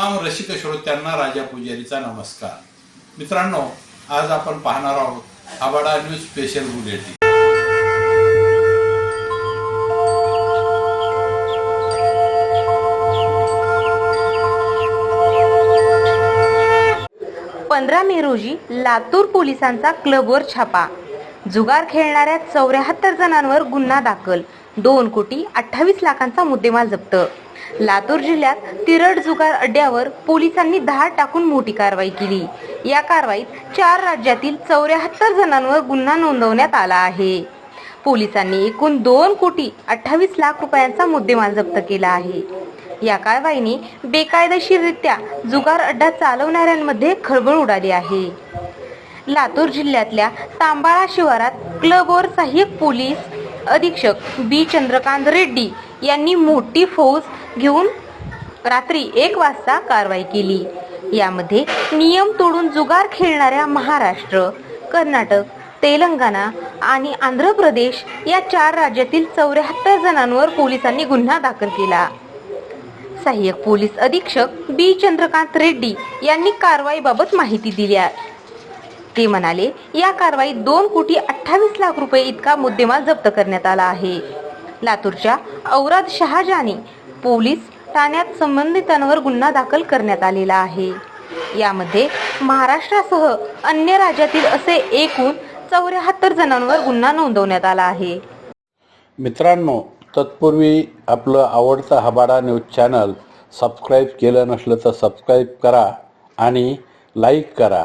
रसिक श्रोत्यांना राजा पुजारीचा नमस्कार. मित्रांनो आज आपण पाहणार आहोत आबाडा न्यूज स्पेशल बुलेटिन पंधरा मे रोजी लातूर पोलिसांचा क्लबवर छापा. जुगार खेळणाऱ्या चौऱ्याहत्तर जणांवर गुन्हा दाखल. दोन कोटी अठ्ठावीस लाखांचा मुद्देमाल जप्त. लातूर जिल्ह्यात तिरड जुगार अड्ड्यावर पोलिसांनी धाड टाकून मोठी कारवाई केली. या कारवाईत चार राज्यातील चौऱ्याहत्तर जणांवर गुन्हा नोंदवण्यात आला आहे. पोलिसांनी एकूण दोन कोटी अठ्ठावीस लाख रुपयांचा मुद्देमाल जप्त केला आहे. या कारवाईने बेकायदेशीररित्या जुगार अड्डा चालवणाऱ्यांमध्ये खळबळ उडाली आहे. लातूर जिल्ह्यातल्या तांबाळा शिवारात क्लबवर सहाय्यक पोलीस अधीक्षक बी. चंद्रकांत रेड्डी यांनी मोठी फौज घेऊन रात्री एक वाजता कारवाई केली. यामध्ये नियम तोडून जुगार खेळणाऱ्या महाराष्ट्र कर्नाटक तेलंगणा आणि आंध्र प्रदेश या चार राज्यातील चौऱ्याहत्तर जणांवर पोलिसांनी गुन्हा दाखल केला. सहाय्यक पोलीस अधीक्षक बी. चंद्रकांत रेड्डी यांनी कारवाईबाबत माहिती दिली आहे. ते म्हणाले या कारवाईत दोन कोटी अठ्ठावीस लाख रुपये इतका मुद्देमाल जप्त करण्यात आला आहे. लातूरच्या औराद शहाजानी पोलीस ठाण्यात संबंधितांवर गुन्हा दाखल करण्यात आलेला आहे. यामध्ये महाराष्ट्रासह अन्य राज्यातील असे एकूण चौऱ्याहत्तर जणांवर गुन्हा नोंदवण्यात आला आहे. मित्रांनो तत्पूर्वी आपलं आवडतं हबाडा न्यूज चॅनल सबस्क्राईब केलं नसलं तर सबस्क्राईब करा आणि लाईक करा.